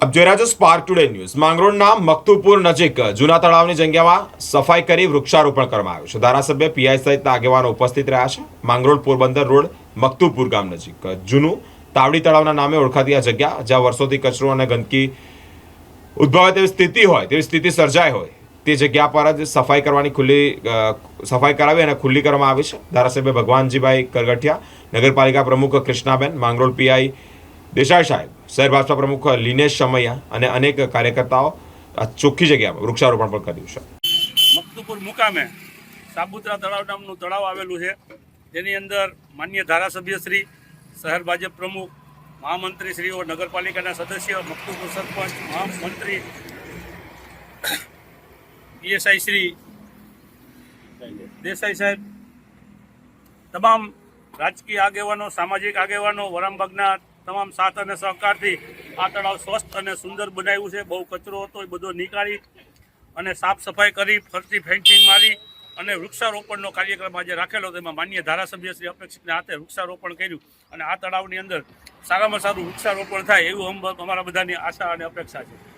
આપ જોઈ રહ્યા છો સ્પાર્ક ટુડે ન્યૂઝ માંગરોળના મકતુપુર નજીક જૂના તળાવની જગ્યામાં સફાઈ કરી વૃક્ષારોપણ કરવામાં આવ્યું છે ધારાસભ્ય પીઆઈ સહિતના આગેવાનો ઉપસ્થિત રહ્યા છે। માંગરોળ પોરબંદર રોડ મકતુપુર ગામ નજીક। જૂનું તાવડી તળાવના નામે ઓળખાતી આ જગ્યા, જ્યાં વર્ષોથી કચરો અને ગંદકી ઉદ્ભવે તેવી સ્થિતિ હોય, તેવી સ્થિતિ સર્જાય હોય, તે જગ્યા પર જ સફાઈ કરવાની ખુલ્લી સફાઈ કરાવી અને ખુલ્લી કરવામાં આવી છે। ધારાસભ્ય ભગવાનજીભાઈ કરગઠિયા, નગરપાલિકા પ્રમુખ કૃષ્ણાબેન, માંગરોળ પીઆઈ દેસાઈ સાહેબ શહેર ભાજપા પ્રમુખ લિનેશ સમૈયા અને અનેક કાર્યકર્તાઓ આ ચોખ્ખી જગ્યામાં વૃક્ષારોપણ પણ કર્યું છે. મકતુપુર મુકામે સાબુત્રા તળાવ નામનું તળાવ આવેલું છે. તેની અંદર માન્ય ધારાસભ્યશ્રી શહેર ભાજપ પ્રમુખ, મહામંત્રી શ્રીઓ, નગરપાલિકાના સદસ્ય મકતુપુર સરપંચ, મહામંત્રી, પીએસઆઈ શ્રી, દેસાઈ સાહેબ, તમામ રાજકીય આગેવાનો, સામાજિક આગેવાનો વરામબાગના તમામ સાથ અને સહકારથી આ તળાવ સ્વસ્થ અને સુંદર બનાવ્યું છે. બહુ કચરો હતો, એ બધો નીકાળી અને સાફ સફાઈ કરી, ફરતી ફેન્સિંગ મારી અને વૃક્ષારોપણનો કાર્યક્રમ આજે રાખેલો તેમાં માન્ય ધારાસભ્ય શ્રી અપેક્ષિતના હાથે વૃક્ષારોપણ કર્યું અને આ તળાવની અંદર સારામાં સારું વૃક્ષારોપણ થાય એવું અમ- અમારા બધાની આશા અને અપેક્ષા છે.